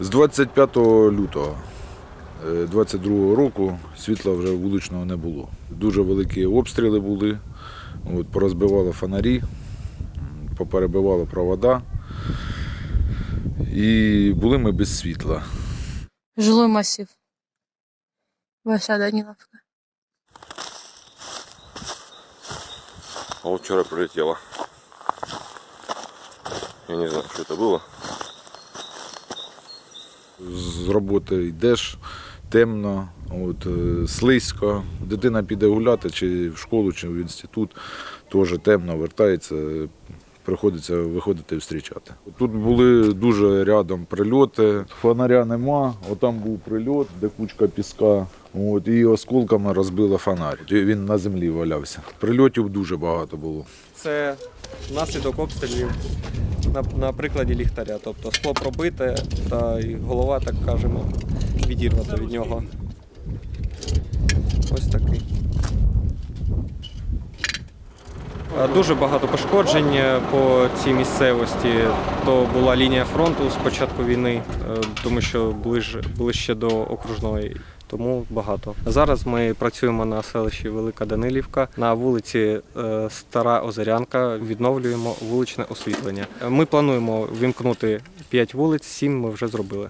З 25 лютого 22 року світла вже вуличного не було. Дуже великі обстріли були, от, порозбивало фонарі, поперебивало провода. І були ми без світла. Жилой массив. Большая Даниловка. А вот вчера прилетело. Я не знаю, что это было. З роботи йдеш темно, от, е, слизько. Дитина піде гуляти чи в школу, чи в інститут, теж темно, вертається, приходиться виходити і зустрічати. Тут були дуже рядом прильоти, фонаря нема, отам був прильот, де кучка піска. От, і осколками розбило фонарь. Він на землі валявся. Прильотів дуже багато було. Це наслідок обстрілів на, на прикладі ліхтаря. Тобто скло пробите та голова, так кажемо, відірвата від нього. Ось такий. Е, Дуже багато пошкоджень е, по цій місцевості. То була лінія фронту з початку війни, е, тому що ближ, ближче до окружної. Тому багато. Зараз ми працюємо на селищі Велика Данилівка на вулиці Стара Озерянка. Відновлюємо вуличне освітлення. Ми плануємо вімкнути 5 вулиць, 7 ми вже зробили.